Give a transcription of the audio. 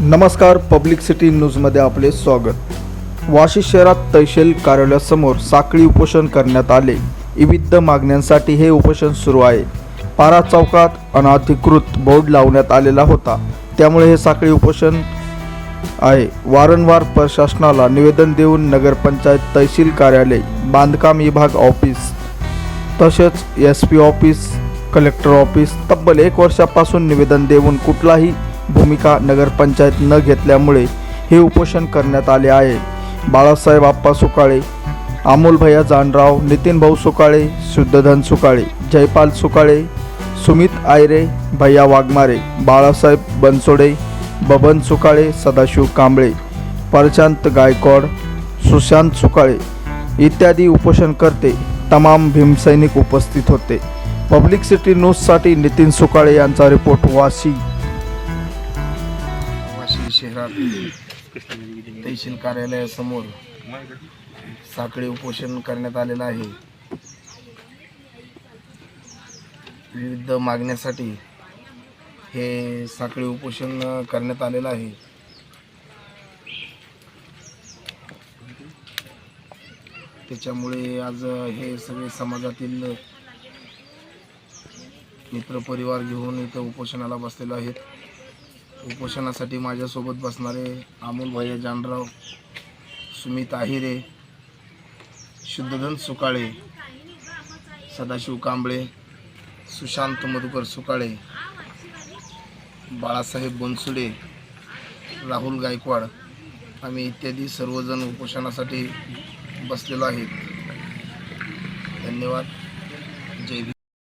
नमस्कार public city न्यूजमध्ये आपले स्वागत. वाशी शहरात तहसील कार्यालयासमोर साखळी उपोषण करण्यात आले. विविध मागण्यांसाठी हे उपोषण सुरू आहे. पारा चौकात अनाधिकृत बोर्ड लावण्यात आलेला होता. त्यामुळे हे साखळी उपोषण आहे. वारंवार प्रशासनाला निवेदन देऊन नगरपंचायत तहसील कार्यालय बांधकाम विभाग ऑफिस तसेच S P office collector office तब्बल एक वर्षापासून निवेदन देऊन कुठलाही भूमिका नगरपंचायत न घेतल्यामुळे हे उपोषण करण्यात आले आहे. बाळासाहेब आप्पा सुकाळे अमोल भैया जानराव नितीन भाऊ सुकाळे शुद्धधन सुकाळे जयपाल सुकाळे सुमित आयरे भैया वाघमारे बाळासाहेब बनसोडे बबन सुकाळे सदाशिव कांबळे प्रशांत गायकवाड सुशांत सुकाळे इत्यादी उपोषणकर्ते तमाम भीमसैनिक उपस्थित होते. पब्लिक सिटी न्यूजसाठी नितीन सुकाळे यांचा रिपोर्ट वाशी. वाशी तहसील कार्यालयासमोर साखळी उपोषण करण्यात आलेलं आहे. विविध मागण्यासाठी हे साखळी उपोषण करण्यात आलेलं आहे. त्याच्यामुळे आज हे सगळे समाजातील मित्रपरिवार घेऊन इथं उपोषणाला बसलेलो आहेत. उपोषणासाठी माझ्यासोबत बसणारे अमोल भैया जानराव सुमित आहिरे शुद्धधन सुकाळे सदाशिव कांबळे सुशांत मधुकर सुकाळे बाळासाहेब बनसुडे राहुल गायकवाड. आम्ही इत्यादी सर्वजण उपोषणासाठी बसलेलो आहेत. धन्यवाद. जय